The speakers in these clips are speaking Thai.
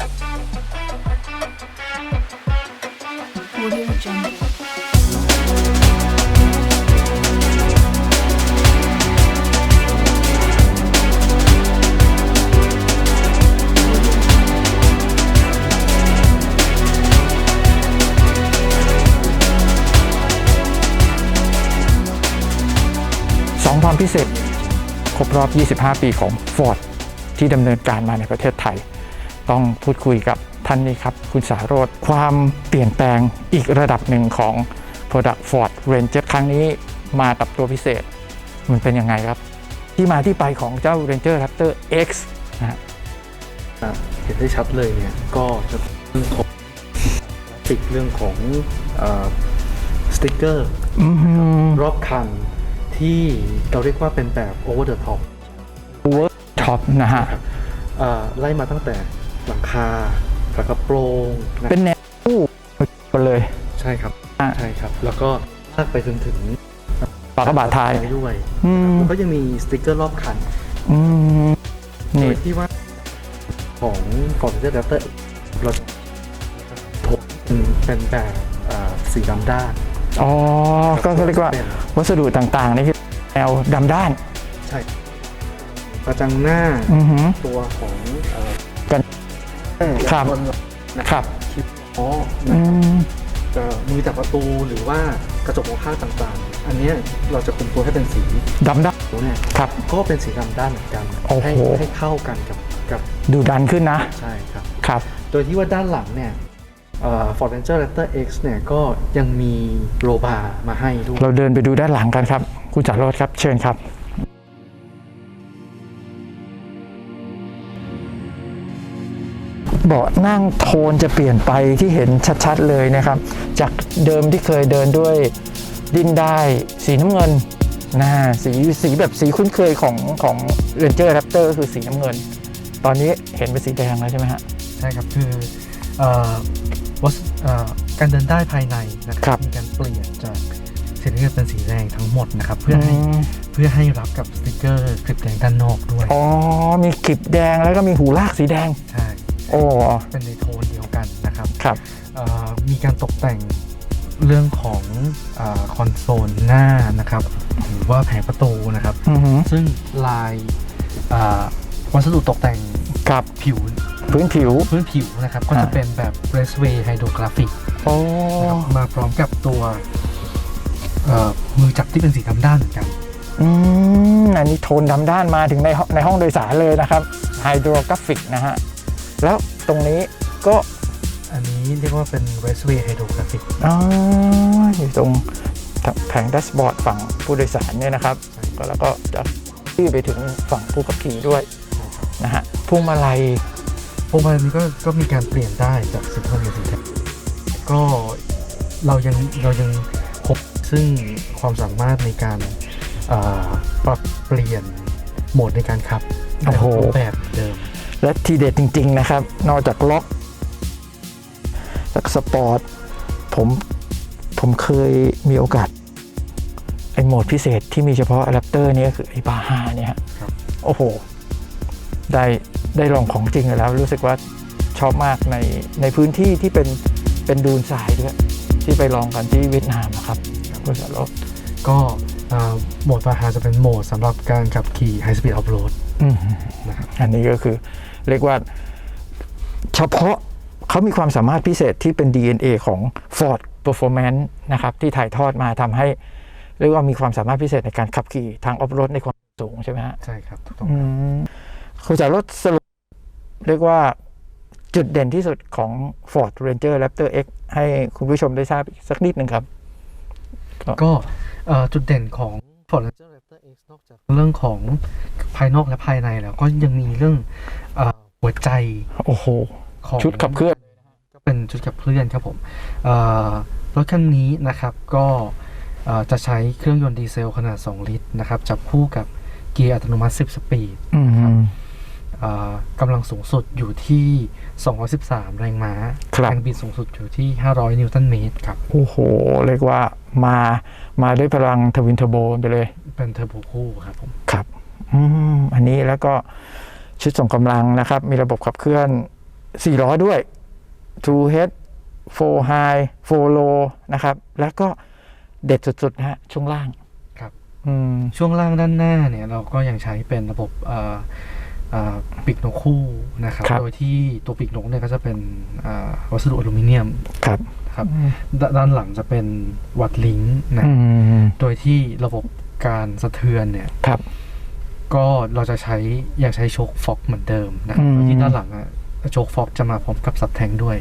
Audio Jungle. Audio สองความพิเศษ ครบรอบ 25 ปีของ Ford ที่ดำเนินการมาในประเทศไทย ต้องพูดคุยกับท่านนี้ครับ คุณสารโรธความเปลี่ยนแปลงอีกระดับหนึ่งของ Product Ford Ranger ครั้งนี้มากับตัวพิเศษ มันเป็นยังไงครับ ที่มาที่ไปของเจ้า Ranger Raptor X นะฮะอะเห็นได้ชัดเลยเนี่ยก็จะเรื่องของติดเรื่องของเออสติ๊กเกอร์อืมรอบคันที่เราเรียกว่าเป็นแบบ over the top เวิร์ท็อปนะฮะครับเอ่อไล่มาตั้งแต่ หลังคาฝากระโปรงนะเป็นแนวตู้กันเลย ใช่ครับอะ ใช่ครับ แล้วก็ลากไปจนถึงปากกระบาดท้าย ด้วยอืม แล้วก็ยังมีสติ๊กเกอร์รอบคันอืมโดนี่ ยที่ว่าของ Ford Ranger Raptor เราโทนเป็นแบบเอ่อสีดำด้าน อ๋อ ก็เรียกว่าเป็นวัสดุต่างๆ นี่คือแนวดำด้าน ใช่กระจังหน้าอือหือตัวของเอ่อกันเอ่อ ครับนนะครับคิ้วล้ออืนะครับมเอ่อมือจับประตูหรือว่ากระจกมองข้างต่างๆ อันเนี้ยเราจะคุมตัวให้เป็นสีดำด้านเนี่ยครับก็เป็นสีดำด้านเหมือนกันโอ้โหให้ให้เข้ากันกับกับดูดันขึ้นนะ ใช่ครับครับ โดยที่ว่าด้านหลังเนี่ยเอ่อ Ford Ranger Raptor X เนี่ยก็ยังมีโรบาร์มาให้ด้วยเราเดินไปดูด้านหลังกันครับ คุณจารโรดครับเชิญครับ เบาะนั่งโทนจะเปลี่ยนไปที่เห็นชัดๆเลยนะครับ จากเดิมที่เคยเดินด้วยดินได้สีน้ำเงินนะสีสีแบบสีคุ้นเคยของของ Ranger Raptor ก็คือสีน้ำเงิน ตอนนี้เห็นเป็นสีแดงแล้วใช่ไหมฮะ ใช่ครับ คือเอ่อวัสเอ่อการเดินได้ภายในนะคครัรับมีการเปลี่ยนจากสีน้ำเงินเป็นสีแดงทั้งหมดนะครับ เพื่อให้มเพื่อให้รับกับสติกเกอร์คลิปแดงด้านนอกด้วย อ๋อ มีกลิบแดงแล้วก็มีหูลากสีแดง ใช่ โอ้เป็นในโทนเดียวกันนะครับครับเอ่อมีการตกแต่งเรื่องของอาคอนโซลหน้านะครับ หรือว่าแผงประตูนะครับอือหือซึ่งลายอ่าวัสดุตกแต่งกับผิวพื้นผิวพื้นผิวนะครับ ก็จะอ่าเป็นแบบ Raceway Hydrographic โอ้นะครับมาพร้อมกับตัวเอ่อมือจับที่เป็นสีดำด้านเหมือนกันอืมอันนี้โทนดำด้านมาถึงในห้องในห้องโดยสารเลยนะครับไฮโดรกราฟิกนะฮะ แล้วตรงนี้ก็อันนี้เรียกว่าเป็น Raceway Hydrographic อ๋ออยู่ตรงแผงแดชบอร์ดฝั่งผู้โดยสารเนี่ยนะครับ ก็แล้วก็จะที่ไปถึงฝั่งผู้ขับขี่ด้วยนะฮะพวงมาลัยพวงมาลัยนี้ก็ก็มีการเปลี่ยนได้จากสีเงินเป็นสีแดงก็เรายังเรายังพบซึ่งความสามารถในการเอ่อปรับเปลี่ยนโหมดในการขับโอ้โหรูปแบบเดิม และทีเด็ดจริง ๆ นะครับ นอกจากล็อกจากสปอร์ตผมผมเคยมีโอกาสไอโหมดพิเศษที่มีเฉพาะ Raptor เนี่ยก็คือไอบาฮาเนี่ยฮะครับโอ้โห ได้ได้ลองของจริงแล้วรู้สึกว่าชอบมากในในพื้นที่ที่เป็นเป็นดูนทรายด้วยที่ไปลองกันที่เวียดนามนะครับคุณสารบก็เอ่อโหมดปาฮาจะเป็นโหมดสำหรับการขับขี่ High Speed Off Road อืมนะครับอันนี้ก็คือ เรียกว่าเฉพาะเขามีความสามารถพิเศษที่เป็น DNA ของ Ford Performance นะครับที่ถ่ายทอดมาทำให้ เรียกว่ามีความสามารถพิเศษในการขับขี่ทางออฟโรดในความสูงใช่ไหมฮะใช่ครับถูกต้องอืมคุณจากรถสรุปเรียกว่าจุดเด่นที่สุดของ Ford Ranger Raptor X ให้คุณผู้ชมได้ทราบอีกสักนิดหนึ่งครับ ก็เอ่อจุดเด่นของ Ford Ranger Raptor X นอกจากเรื่องของภายนอกและภายในแล้วก็ยังมีเรื่องเอ่อหัวใจโอ้โหของชุดขับเคลื่อน ก็เป็นชุดขับเคลื่อนครับผมเอ่อรถคันนี้นะครับก็เอ่อจะใช้เครื่องยนต์ดีเซลขนาด 2 ลิตรนะครับจับคู่กับเกียร์อัตโนมัติ 10 สปีดอืมเอ่อ กำลังสูงสุดอยู่ที่ 213 แรงม้าครับแรงบิดสูงสุดอยู่ที่ 500 นิวตันเมตรครับ โอ้โห เรียกว่ามา มาด้วยพลังทวินเทอร์โบไปเลย เป็นเทอร์โบคู่ครับผม ครับ อืม อันนี้แล้วก็ชุดส่งกำลังนะครับ มีระบบขับเคลื่อน 4 ล้อด้วย True Head 4 High 4 Low นะครับ แล้วก็เด็ดสุดๆนะฮะ ช่วงล่าง ครับ อืม ช่วงล่างด้านหน้าเนี่ย เราก็ยังใช้เป็นระบบเอ่อเอ่อ ปีกนกคู่นะครับ ครับ โดยที่ตัวปีกนกเนี่ยก็จะเป็นเอ่อวัสดุอลูมิเนียมครับนะครับดด้านหลังจะเป็นวัดลิงก์นะ อืมโดยที่ระบบการสะเทือนเนี่ย ครับ ก็เราจะใช้ยังใช้โชคฟ็อกเหมือนเดิมนะครับอืม โดยที่ด้านหลังอะโชคฟ็อกจะมาพร้อมกับสับแทงด้วย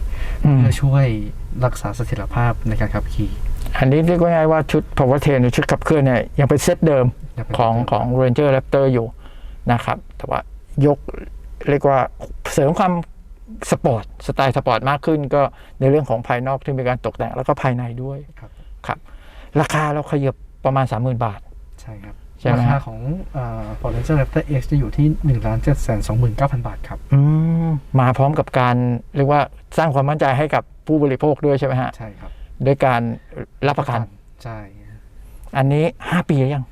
อืมเพื่อช่วยรักษาเสถียรภาพในการขับขี่อันนี้เรียกว่าง่ายๆว่าชุด power train หรือชุดขับเคลื่อนเนี่ยยังเป็นเซตเดิมยังเป็นของเดิมของ Ranger Raptor อยู่นะครับ แต่ว่า ยกเรียกว่าเสริมความสปอร์ตสไตล์สปอร์ตมากขึ้น ก็ในเรื่องของภายนอกที่มีการตกแต่งแล้วก็ภายในด้วยครับครับราคาเราขยับประมาณ 30,000 บาท ใช่ครับใช่ไหมราฮะคาของเอ่อ Ford Ranger Raptor X จะอยู่ที่1นึ่งล้านเจ็ดแสนสองหมื่นเก้าพันบาทครับอืมมาพร้อมกับการเรียกว่าสร้างความมั่นใจให้กับผู้บริโภคด้วยใช่ไหมฮะ ใช่ครับ ด้วยการรับประกัน ใช่ อันนี้ 5 ปีหรือยัง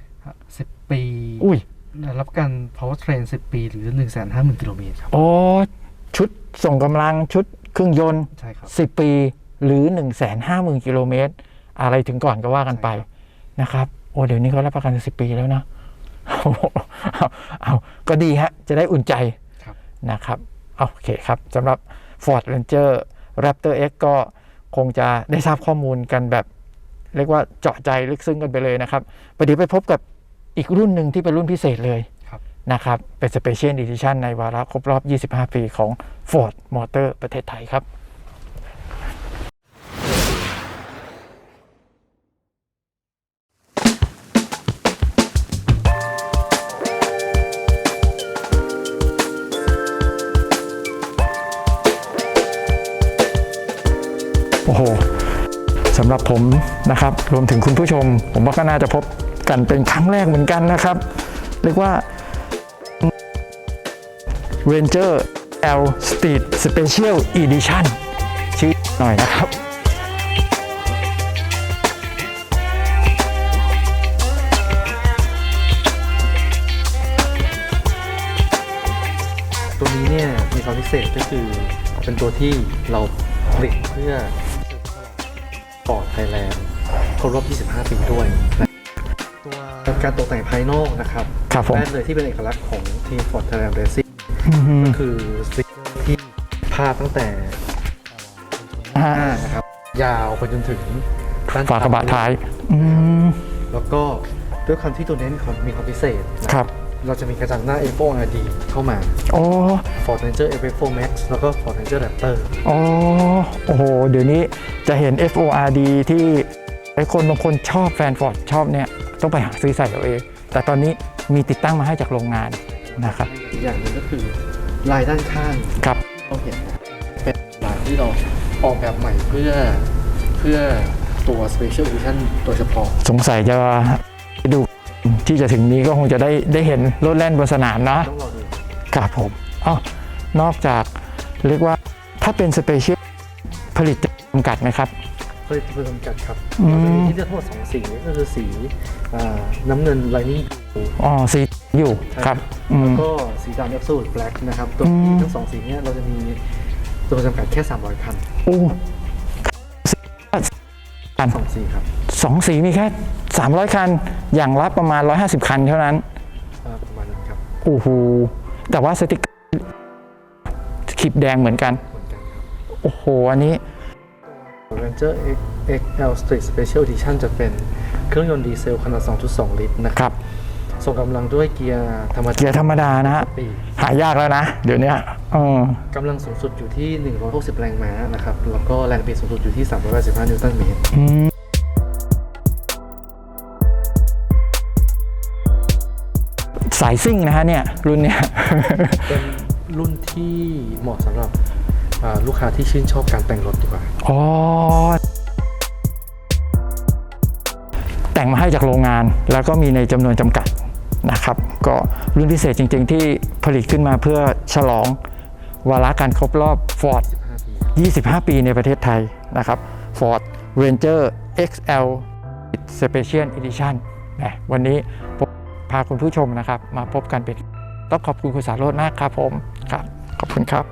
สิบปี อุ้ย รับประกัน power train 10 ปีหรือ 1 5 0 0 0 0 กิโลเมตรครับโอ้ชุดส่งกำลังชุดเครื่องยนต์ ใช่ครับ 10 ปีหรือ 1 5 0 0 0 0 กิโลเมตร อะไรถึงก่อนก็ว่ากันไปใช่ครับนะครับ โอ้ เดี๋ยวนี้เขารับประกันสิปีแล้วนะเอาเอาเอาก็ดีฮะ จะได้อุ่นใจครับนะครับโอเคครับสำหรับ Ford Ranger Raptor X ก็คงจะได้ทราบข้อมูลกันแบบ เรียกว่าเจาะใจลึกซึ้งกันไปเลยนะครับประเดี๋ยวไปพบกับ อีกรุ่นหนึ่งที่เป็นรุ่นพิเศษเลยครับนะครับ เป็น Special Edition ในวาระครบรอบ 25 ปีของ Ford Motor ประเทศไทยครับโอ้โหสำหรับผมนะครับ รวมถึงคุณผู้ชม ผมว่าก็น่าจะพบ กันเป็นครั้งแรกเหมือนกันนะครับ เรียกว่า Ranger L Street Special Edition ชื่อหน่อยนะครับตัวนี้เนี่ยมีความพิเศษก็คือเป็นตัวที่เราผลิตเพื่อปอดไทยแลนด์ครบรอบ 25 ปีด้วยนะตัว การตกแต่งภายนอกนะครับครับผมแรกเลยที่เป็นเอกลักษณ์ของทีม Ford Thailand Racing อืมก็คือสติ๊กเกอร์ที่พาดตั้งแต่ฮะหน้านะครับ ยาวไปจนถึงด้านฝากระบะท้ายอืมแล้วก็ด้วยความที่ตัวนี้มีความมีความพิเศษนะครับ เราจะมีกระจังหน้า F4 RD เข้ามา โอ้ Ford Ranger F4 Max แล้วก็ Ford Ranger Raptor โอ้โอ้โห เดี๋ยวนี้จะเห็น FORD ที่ ไอ้คนบางคนชอบแฟนฟอร์ดชอบเนี่ยต้องไปหาซื้อใส่เอาเอง แต่ตอนนี้มีติดตั้งมาให้จากโรงงานนะครับอีกอย่างหนึงก็คือลายด้านข้างครับที่เราเห็นนะเป็นลายที่เราออกแบบใหม่เพื่อเพื่อตัว Special Edition โดยเฉพาะ สงสัยจะดูที่จะถึงนี้ก็คงจะได้ได้เห็นรถแล่นบนสนามนะต้องรอดูครับผมอ๋อนอกจากเรียกว่าถ้าเป็นสเปเชียลผลิตจำกัดไหมครับ ผลิตภัณฑ์จำกัดครับอืมเราจะมีที่เลือกทั้งหมดสองสีก็คือสีอ่าน้ำเงิน Lightning Blue อ๋อสีอยู่ครับอืมก็สีดำ Absolute Black นะครับตัวอืมทั้งสองสีเนี้ยเราจะมีตัวจำกัดแค่ 300 คันโอ้คันสองสีครับสองสีมีแค่ 300 คัน อย่างละประมาณ 150 คันเท่านั้นอ่าประมาณนั้นครับโอ้โหแต่ว่าสติกเกอร์ขีบแดงเหมือนกันเหมือนกันครับโอ้โหอันนี้ Ranger X XL Street Special Edition จะเป็นเครื่องยนต์ดีเซลขนาด 2.2 ลิตรนะคครับรับ ส่งกำลังด้วยเกียร์ธรรมดาเกียร์ธรรมดานะฮะปีหายากแล้วนะ เดี๋ยวเนี้ยเออกำลังสูงสุดอยู่ที่ 160 แรงม้านะครับ แล้วก็แรงบิดสูงสุดอยู่ที่ 385 นิวตันเมตรอืมสายซิ่งนะฮะเนี่ยรุ่นเนี้ยเป็นรุ่นที่เหมาะสำหรับอ่า ลูกค้าที่ชื่นชอบการแต่งรถดีกว่าอ๋อแต่งมาให้จากโรงงานแล้วก็มีในจำนวนจำกัดนะครับ ก็รุ่นพิเศษจริง ๆ ที่ผลิตขึ้นมาเพื่อฉลองวาระการครบรอบ Ford 15ปี25 ปีในประเทศไทยนะครับ Ford Ranger XL Special Edition แหมวันนี้ผมพาคุณผู้ชมนะครับ มาพบกันเป็นต้องขอบคุณคุณสารโรจน์มากครับผมครับขอบคุณครับ